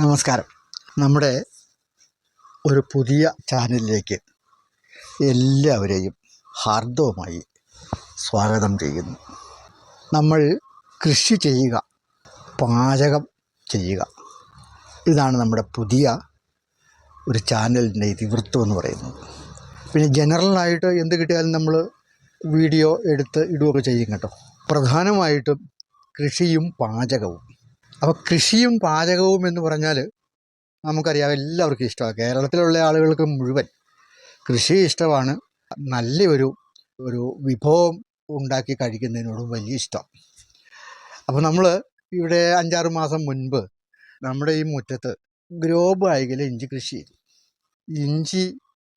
നമസ്കാരം. നമ്മുടെ ഒരു പുതിയ ചാനലിലേക്ക് എല്ലാവരെയും ഹാർദവമായി സ്വാഗതം ചെയ്യുന്നു. നമ്മൾ കൃഷി ചെയ്യുക പാചകം ചെയ്യുക. ഇതാണ് നമ്മുടെ പുതിയ ഒരു ചാനലിന്റെ ഇതിവൃത്തം എന്ന് പറയുന്നത്. പിന്നെ ജനറലായിട്ട് എന്ത് കിട്ടിയാലും നമ്മൾ വീഡിയോ എടുത്ത് ഇടുകയൊക്കെ ചെയ്യും കേട്ടോ. പ്രധാനമായിട്ടും കൃഷിയും പാചകവും. അപ്പോൾ കൃഷിയും പാചകവും എന്ന് പറഞ്ഞാൽ നമുക്കറിയാം എല്ലാവർക്കും ഇഷ്ടമാണ്. കേരളത്തിലുള്ള ആളുകൾക്ക് മുഴുവൻ കൃഷി ഇഷ്ടമാണ്. നല്ലൊരു ഒരു വിഭവം ഉണ്ടാക്കി കഴിക്കുന്നതിനോടും വലിയ ഇഷ്ടം. അപ്പോൾ നമ്മൾ ഇവിടെ അഞ്ചാറ് മാസം മുൻപ് നമ്മുടെ ഈ മുറ്റത്ത് ഗ്രോബ് ബാഗിൽ ഇഞ്ചി കൃഷി ചെയ്തു. ഇഞ്ചി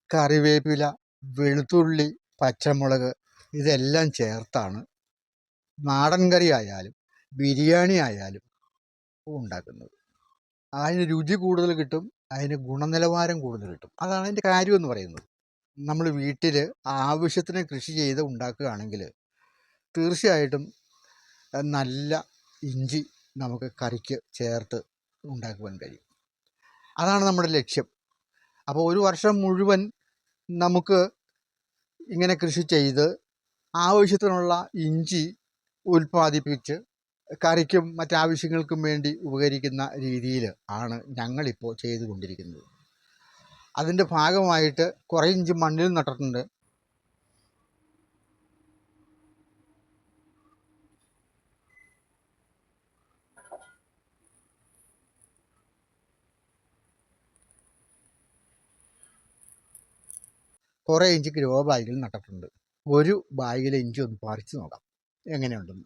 കറിവേപ്പില വെളുത്തുള്ളി പച്ചമുളക് ഇതെല്ലാം ചേർത്താണ്. നാടൻ കറി ആയാലും ബിരിയാണി ആയാലും ഉണ്ടാക്കുന്നത്. അതിന് രുചി കൂടുതൽ കിട്ടും അതിന് ഗുണനിലവാരം കൂടുതൽ കിട്ടും. അതാണ് അതിന്റെ കാര്യം എന്ന് പറയുന്നത്. നമ്മൾ വീട്ടിൽ ആവശ്യത്തിന് കൃഷി ചെയ്ത് ഉണ്ടാക്കുകയാണെങ്കിൽ തീർച്ചയായിട്ടും നല്ല ഇഞ്ചി നമുക്ക് കറിക്ക് ചേർത്ത് ഉണ്ടാക്കുവാൻ കഴിയും. അതാണ് നമ്മുടെ ലക്ഷ്യം. അപ്പോൾ ഒരു വർഷം മുഴുവൻ നമുക്ക് ഇങ്ങനെ കൃഷി ചെയ്ത് ആവശ്യത്തിനുള്ള ഇഞ്ചി ഉൽപ്പാദിപ്പിച്ച് കറിക്കും മറ്റാവശ്യങ്ങൾക്കും വേണ്ടി ഉപകരിക്കുന്ന രീതിയിൽ ആണ് ഞങ്ങളിപ്പോൾ ചെയ്തുകൊണ്ടിരിക്കുന്നത്. അതിന്റെ ഭാഗമായിട്ട് കുറേ ഇഞ്ച് മണ്ണിൽ നട്ടിട്ടുണ്ട്. കുറേ ഇഞ്ച് ഗ്രോ ബാഗിൽ നട്ടിട്ടുണ്ട്. ഒരു ബാഗിലെ ഇഞ്ചി ഒന്ന് പറിച്ച് നോക്കാം. എങ്ങനെയുണ്ടെന്ന്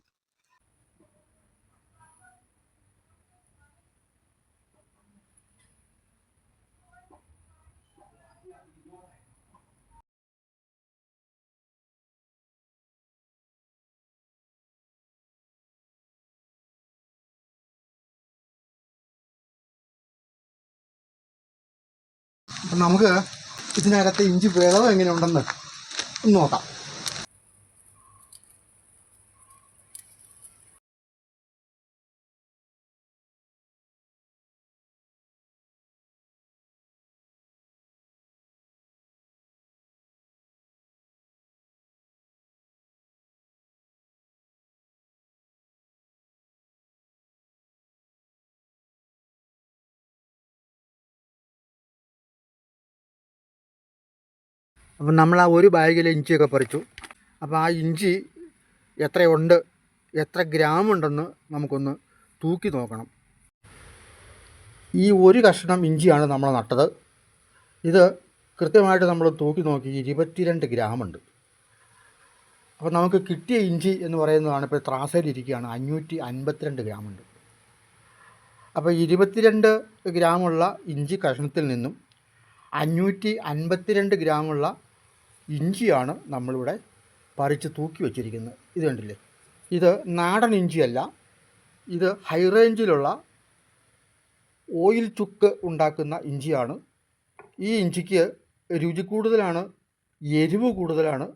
അപ്പം നമുക്ക് ഇതിനകത്തെ ഇഞ്ചി വിളവ് എങ്ങനെയുണ്ടെന്ന് ഒന്ന് നോക്കാം. അപ്പം നമ്മൾ ആ ഒരു ബാഗിൽ ഇഞ്ചിയൊക്കെ പറിച്ചു. അപ്പോൾ ആ ഇഞ്ചി എത്രയുണ്ട് എത്ര ഗ്രാമുണ്ടെന്ന് നമുക്കൊന്ന് തൂക്കി നോക്കണം. ഈ ഒരു കഷ്ണം ഇഞ്ചിയാണ് നമ്മൾ നട്ടത്. ഇത് കൃത്യമായിട്ട് നമ്മൾ തൂക്കി നോക്കി ഇരുപത്തിരണ്ട് ഗ്രാമുണ്ട്. അപ്പോൾ നമുക്ക് കിട്ടിയ ഇഞ്ചി എന്ന് പറയുന്നതാണ് ഇപ്പോൾ ത്രാസയിലിരിക്കുകയാണ്. അഞ്ഞൂറ്റി അൻപത്തിരണ്ട് ഗ്രാമുണ്ട്. അപ്പോൾ ഇരുപത്തിരണ്ട് ഗ്രാമുള്ള ഇഞ്ചി കഷ്ണത്തിൽ നിന്നും അഞ്ഞൂറ്റി അൻപത്തിരണ്ട് ഗ്രാമുള്ള ഇഞ്ചിയാണ് നമ്മളിവിടെ പറിച്ച് തൂക്കി വെച്ചിരിക്കുന്നത്. ഇത് കണ്ടില്ലേ? ഇത് നാടൻ ഇഞ്ചിയല്ല. ഇത് ഹൈ റേഞ്ചിലുള്ള ഓയിൽ ചുക്ക് ഉണ്ടാക്കുന്ന ഇഞ്ചിയാണ്. ഈ ഇഞ്ചിക്ക് രുചി കൂടുതലാണ് എരിവ് കൂടുതലാണ്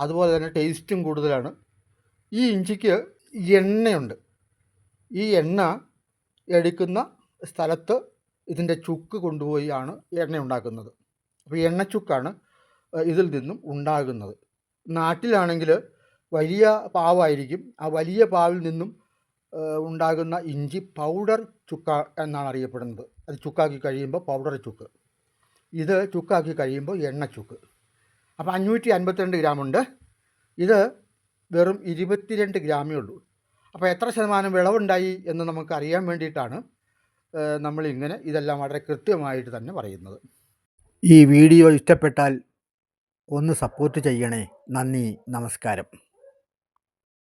അതുപോലെ തന്നെ ടേസ്റ്റും കൂടുതലാണ്. ഈ ഇഞ്ചിക്ക് എണ്ണയുണ്ട്. ഈ എണ്ണ എടുക്കുന്ന സ്ഥലത്ത് ഇതിന്റെ ചുക്ക് കൊണ്ടുപോയാണ് എണ്ണ ഉണ്ടാക്കുന്നത് അപ്പോൾ എണ്ണച്ചുക്കാണ് ഇതിൽ നിന്നും ഉണ്ടാകുന്നത്. നാട്ടിലാണെങ്കിൽ വലിയ പാവായിരിക്കും. ആ വലിയ പാവിൽ നിന്നും ഉണ്ടാകുന്ന ഇഞ്ചി പൗഡർ ചുക്ക എന്നാണ് അറിയപ്പെടുന്നത്. അത് ചുക്കാക്കി കഴിയുമ്പോൾ പൗഡർ ചുക്ക്. ഇത് ചുക്കാക്കി കഴിയുമ്പോൾ എണ്ണ ചുക്ക്. അപ്പോൾ അഞ്ഞൂറ്റി അൻപത്തിരണ്ട് ഗ്രാമുണ്ട് ഇത് വെറും ഇരുപത്തിരണ്ട് ഗ്രാമേ ഉള്ളൂ. അപ്പോൾ എത്ര ശതമാനം വിളവുണ്ടായി എന്ന് നമുക്ക് അറിയാൻ വേണ്ടിയിട്ടാണ് നമ്മളിങ്ങനെ ഇതെല്ലാം വളരെ കൃത്യമായിട്ട് തന്നെ പറയുന്നത്. ഈ വീഡിയോ ഇഷ്ടപ്പെട്ടാൽ ഒന്ന് സപ്പോർട്ട് ചെയ്യണേ. നന്ദി. നമസ്കാരം.